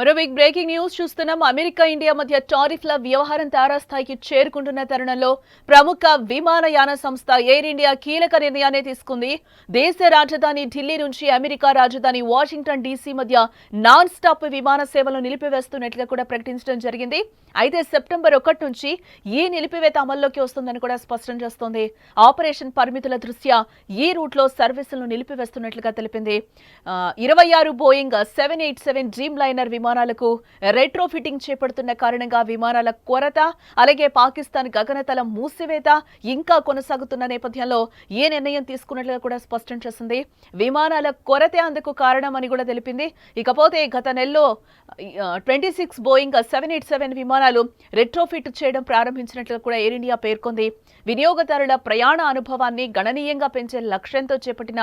మరో big breaking news చూస్తున్నాం. America India మధ్య టారిఫ్ల వ్యవహారం తారాస్థాయికి చేరుకుంటున్న తరుణంలో ప్రముఖ విమానయాన సంస్థ ఎయిర్ ఇండియా కీలక నిర్ణయాన్ని తీసుకుంది. దేశ రాజధాని ఢిల్లీ నుంచి అమెరికా రాజధాని వాషింగ్టన్ డీసీ మధ్య నాన్ స్టాప్ విమాన సేవలు నిలిపివేస్తున్నట్లుగా కూడా ప్రకటించడం జరిగింది. అయితే సెప్టెంబర్ ఒకటి నుంచి ఈ నిలిపివేత అమల్లోకి వస్తుందని కూడా స్పష్టం చేస్తోంది. ఆపరేషన్ పరిమితుల దృష్ట్యా ఈ రూట్లో సర్వీసులను నిలిపివేస్తున్నట్లుగా తెలిపింది. ఇరవై ఆరు Boeing seven eight seven Dreamliner విమానాలకు retrofitting చేపడుతున్న కారణంగా విమానాల కొరత అలాగే పాకిస్తాన్ గగనతల మూసివేత ఇంకా కొనసాగుతున్న నేపథ్యంలో ఏ నిర్ణయం తీసుకున్నట్లుగా కూడా స్పష్టం చేసింది విమానాల కొరతే అందుకు కారణమని కూడా తెలిపింది. ఇకపోతే గత నెలలో twenty six Boeing seven eight seven విమానాలు రెట్రోఫిట్ చేయడం ప్రారంభించినట్లుగా కూడా ఎయిర్ ఇండియా పేర్కొంది. వినియోగదారుల ప్రయాణ అనుభవాన్ని గణనీయంగా పెంచే లక్ష్యంతో చేపట్టిన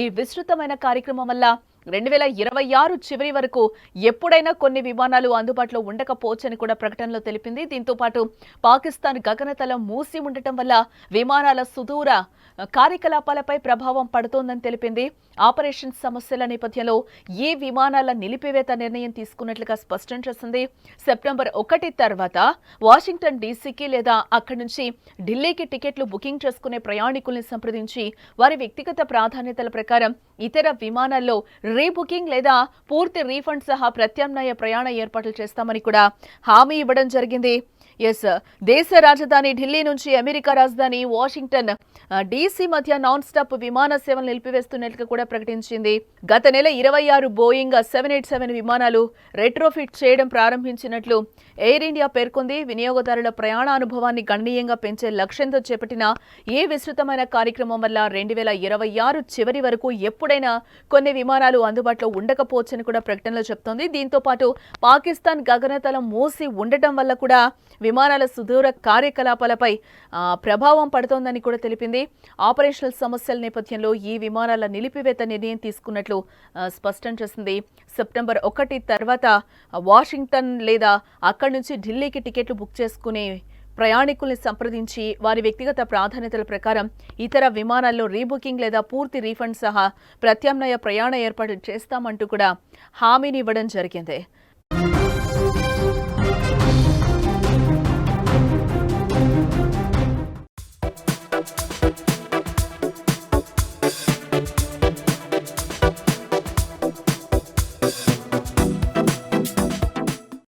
ఈ విస్తృతమైన కార్యక్రమం వల్ల రెండు వేల ఇరవై ఆరు చివరి వరకు ఎప్పుడైనా కొన్ని విమానాలు అందుబాటులో ఉండకపోవచ్చని కూడా ప్రకటనలో తెలిపింది. దీంతో పాటు పాకిస్తాన్ గగనతలం మూసి ఉండటం వల్ల విమానాల సుదూర కార్యకలాపాలపై ప్రభావం పడుతోందని తెలిపింది. ఆపరేషన్ సమస్యల నేపథ్యంలో ఈ విమానాల నిలిపివేత నిర్ణయం తీసుకున్నట్లుగా స్పష్టం చేసింది. సెప్టెంబర్ ఒకటి తర్వాత వాషింగ్టన్ డీసీకి లేదా అక్కడి నుంచి ఢిల్లీకి టికెట్లు బుకింగ్ చేసుకునే ప్రయాణికుల్ని సంప్రదించి వారి వ్యక్తిగత ప్రాధాన్యతల ప్రకారం ఇతర విమానాల్లో రీబుకింగ్ లేదా పూర్తి రీఫండ్ సహా ప్రత్యామ్నాయ ప్రయాణ ఏర్పాట్లు చేస్తామని కూడా హామీ ఇవ్వడం జరిగింది. ఎస్ దేశ రాజధాని ఢిల్లీ నుంచి అమెరికా రాజధాని వాషింగ్టన్ డీసీ మధ్య నాన్ స్టాప్ విమాన సేవలు నిలిపివేస్తున్నట్లు కూడా ప్రకటించింది. గత నెల ఇరవై ఆరు బోయింగ్ సెవెన్ ఎయిట్ సెవెన్ విమానాలు రెట్రోఫిట్ చేయడం ప్రారంభించినట్లు ఎయిర్ ఇండియా పేర్కొంది. వినియోగదారుల ప్రయాణ అనుభవాన్ని గణనీయంగా పెంచే లక్ష్యంతో చేపట్టిన ఈ విస్తృతమైన కార్యక్రమం వల్ల రెండు వేల ఇరవై ఆరు చివరి వరకు ఎప్పుడైనా కొన్ని విమానాలు అందుబాటులో ఉండకపోవచ్చని కూడా ప్రకటనలో చెప్తోంది. దీంతో పాటు పాకిస్తాన్ గగనతలం మూసి ఉండటం వల్ల కూడా విమానాల సుదూర కార్యకలాపాలపై ప్రభావం పడుతోందని కూడా తెలిపింది. ఆపరేషనల్ సమస్యల నేపథ్యంలో ఈ విమానాల నిలిపివేత నిర్ణయం తీసుకున్నట్లు స్పష్టం చేసింది. సెప్టెంబర్ ఒకటి తర్వాత వాషింగ్టన్ లేదా అక్కడి నుంచి ఢిల్లీకి టికెట్లు బుక్ చేసుకునే ప్రయాణికుల్ని సంప్రదించి వారి వ్యక్తిగత ప్రాధాన్యతల ప్రకారం ఇతర విమానాల్లో రీబుకింగ్ లేదా పూర్తి రీఫండ్ సహా ప్రత్యామ్నాయ ప్రయాణ ఏర్పాట్లు చేస్తామంటూ కూడా హామీని ఇవ్వడం జరిగింది.